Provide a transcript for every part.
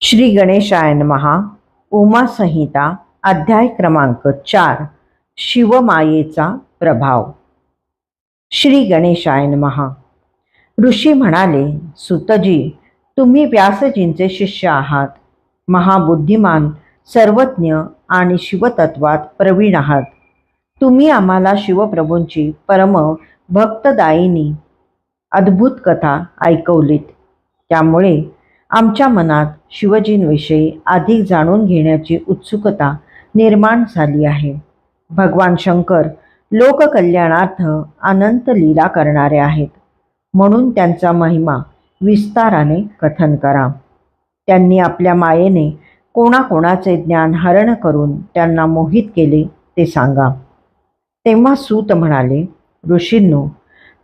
श्री गणेशायन महा उमा संहिता अध्याय क्रमांक चार शिवमायेचा प्रभाव. श्री गणेशायन महा ऋषी म्हणाले सुतजी तुम्ही व्यासजींचे शिष्य आहात. महाबुद्धिमान सर्वज्ञ आणि शिवतत्वात प्रवीण आहात. तुम्ही आम्हाला शिवप्रभूंची परम भक्तदायिनी अद्भुत कथा ऐकवलीत. त्यामुळे आमच्या मनात शिवजींविषयी अधिक जाणून घेण्याची उत्सुकता निर्माण झाली आहे. भगवान शंकर लोककल्याणार्थ अनंत लीला करणारे आहेत. म्हणून त्यांचा महिमा विस्ताराने कथन करा. त्यांनी आपल्या मायेने कोणाकोणाचे ज्ञान हरण करून त्यांना मोहित केले ते सांगा. तेव्हा सूत म्हणाले ऋषींनो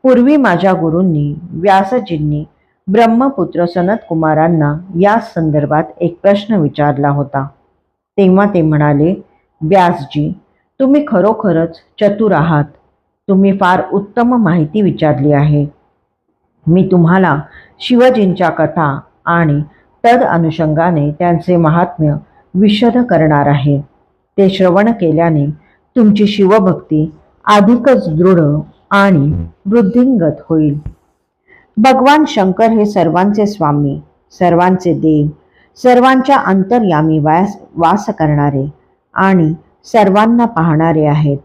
पूर्वी माझ्या गुरूंनी व्यासजींनी ब्रह्मपुत्र सनत कुमारांना या संदर्भात एक प्रश्न विचारला होता. तेव्हा ते म्हणाले व्यासजी तुम्ही खरोखरच चतुर आहात. तुम्ही फार उत्तम माहिती विचारली आहे. मी तुम्हाला शिवजींच्या कथा आणि तद अनुषंगाने त्यांचे महात्म्य विशद करणार आहे. ते श्रवण केल्याने तुमची शिवभक्ती अधिकच दृढ आणि वृद्धिंगत होईल. भगवान शंकर हे सर्वांचे स्वामी सर्वांचे देव सर्वांच्या अंतर्यामी वास वास करणारे आणि सर्वांना पाहणारे आहेत.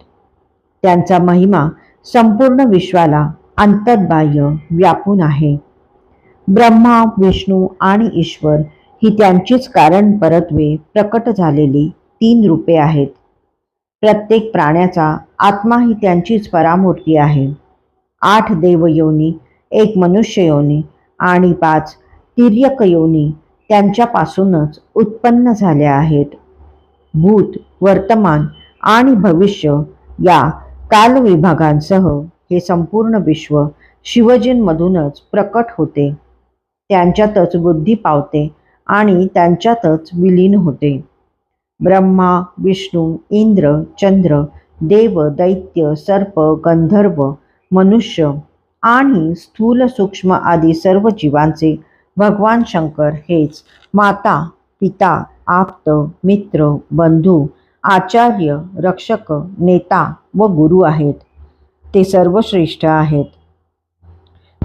त्यांचा महिमा संपूर्ण विश्वाला अंतर्बाह्य व्यापून आहे. ब्रह्मा विष्णू आणि ईश्वर ही त्यांचीच कारण परत्वे प्रकट झालेली तीन रूपे आहेत. प्रत्येक प्राण्याचा आत्मा ही त्यांचीच परामूर्ती आहे. आठ देवयोनी एक मनुष्य योनी आणि पाच तिर्यक योनी त्यांच्यापासूनच उत्पन्न झाल्या आहेत. भूत वर्तमान आणि भविष्य या कालविभागांसह हे संपूर्ण विश्व शिवजींमधूनच प्रकट होते. त्यांच्यातच बुद्धी पावते आणि त्यांच्यातच विलीन होते. ब्रह्मा विष्णू इंद्र चंद्र देव दैत्य सर्प गंधर्व मनुष्य आणि स्थूल सूक्ष्म आदी सर्व जीवांचे भगवान शंकर हेच माता पिता आप्त मित्र बंधू आचार्य रक्षक नेता व गुरु आहेत. ते सर्वश्रेष्ठ आहेत.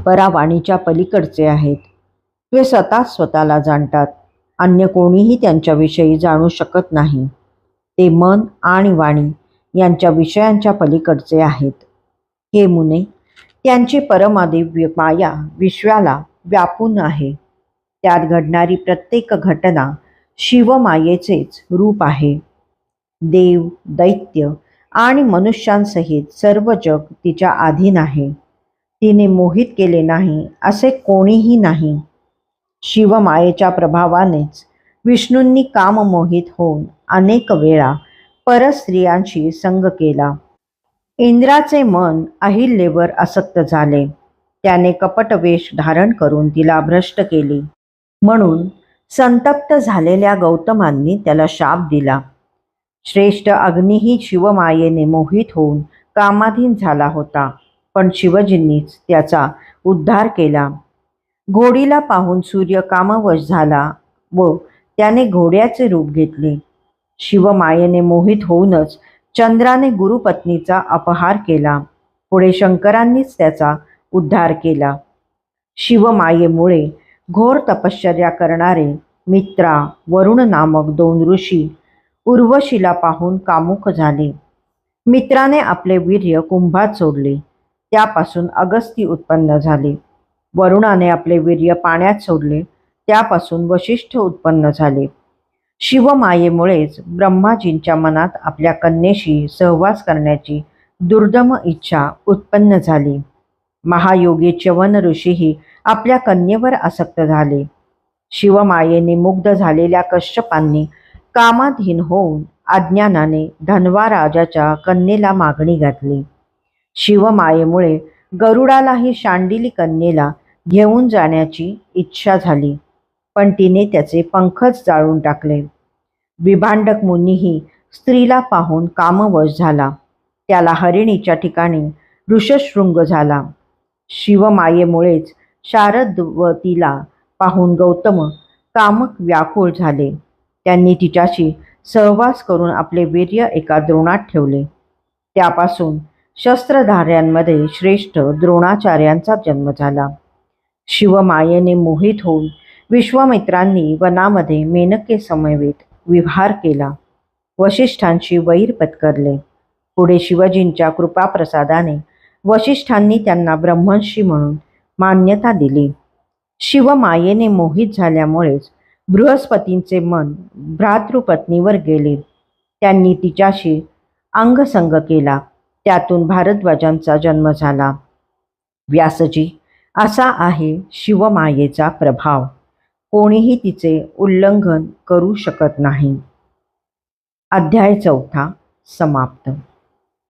परावाणीच्या पलीकडचे आहेत. ते स्वतः स्वतःला जाणतात. अन्य कोणीही त्यांच्याविषयी जाणू शकत नाही. ते मन आणि वाणी यांच्या विषयांच्या पलीकडचे आहेत. हे मुने त्यांची परमादिव्य माया विश्वाला व्यापून आहे. त्यात घडणारी प्रत्येक घटना शिवमायेचेच रूप आहे. देव दैत्य आणि मनुष्यांसहित सर्व जग तिच्या अधीन आहे. तिने मोहित केले नाही असे कोणीही नाही. शिवमायेच्या प्रभावानेच विष्णूंनी काममोहित होऊन अनेक वेळा परस्त्रियांशी संग केला. इंद्राचे मन अहिल्येवर आसक्त झाले. त्याने कपटवेश धारण करून तिला भ्रष्ट केली. म्हणून संतप्त झालेल्या गौतमांनी त्याला शाप दिला. श्रेष्ठ अग्निही शिवमायेने मोहित होऊन कामाधीन झाला होता पण शिवजींनीच त्याचा उद्धार केला. घोडीला पाहून सूर्य कामवश झाला व त्याने घोड्याचे रूप घेतले. शिवमायेने मोहित होऊनच चंद्राने गुरुपत्नीचा अपहार केला. पुढे शंकरांनीच त्याचा उद्धार केला. शिवमायेमुळे घोर तपश्चर्या करणारे मित्रा वरुण नामक दोन ऋषी उर्वशीला पाहून कामुक झाले. मित्राने आपले वीर्य कुंभात सोडले. त्यापासून अगस्ती उत्पन्न झाले. वरुणाने आपले वीर्य पाण्यात सोडले. त्यापासून वशिष्ठ उत्पन्न झाले. शिवमायेमुळेच ब्रह्माजींच्या मनात आपल्या कन्येशी सहवास करण्याची दुर्दम इच्छा उत्पन्न झाली. महायोगी च्यवन ऋषीही आपल्या कन्येवर आसक्त झाले. शिवमायेने मुग्ध झालेल्या कश्यपांनी कामाधीन होऊन अज्ञानाने धनवा राजाच्या कन्येला मागणी घातली. शिवमायेमुळे गरुडालाही शांडिली कन्येला घेऊन जाण्याची इच्छा झाली. पण तिने त्याचे पंखच जाळून टाकले. विभांडक मुनीही स्त्रीला पाहून कामवश झाला. त्याला हरिणीच्या ठिकाणी ऋषशृंग झाला. शिवमायेमुळेच शारदवतीला पाहून गौतम कामक व्याकुळ झाले. त्यांनी तिच्याशी सहवास करून आपले वीर्य एका द्रोणात ठेवले. त्यापासून शस्त्रधाऱ्यांमध्ये श्रेष्ठ द्रोणाचार्यांचा जन्म झाला. शिवमायेने मोहित होऊन विश्वामित्रांनी वनामध्ये मेनके समवेत विहार केला. वशिष्ठांशी वैर पत्करले. पुढे शिवजींच्या कृपाप्रसादाने वशिष्ठांनी त्यांना ब्रह्मंशी म्हणून मान्यता दिली. शिवमायेने मोहित झाल्यामुळेच बृहस्पतींचे मन भ्रातृपत्नीवर गेले. त्यांनी तिच्याशी अंगसंग केला. त्यातून भारद्वाजांचा जन्म झाला. व्यासजी असा आहे शिवमायेचा प्रभाव. कोणीही तिचे उल्लंघन करू शकत नाही. अध्याय चौथा समाप्त.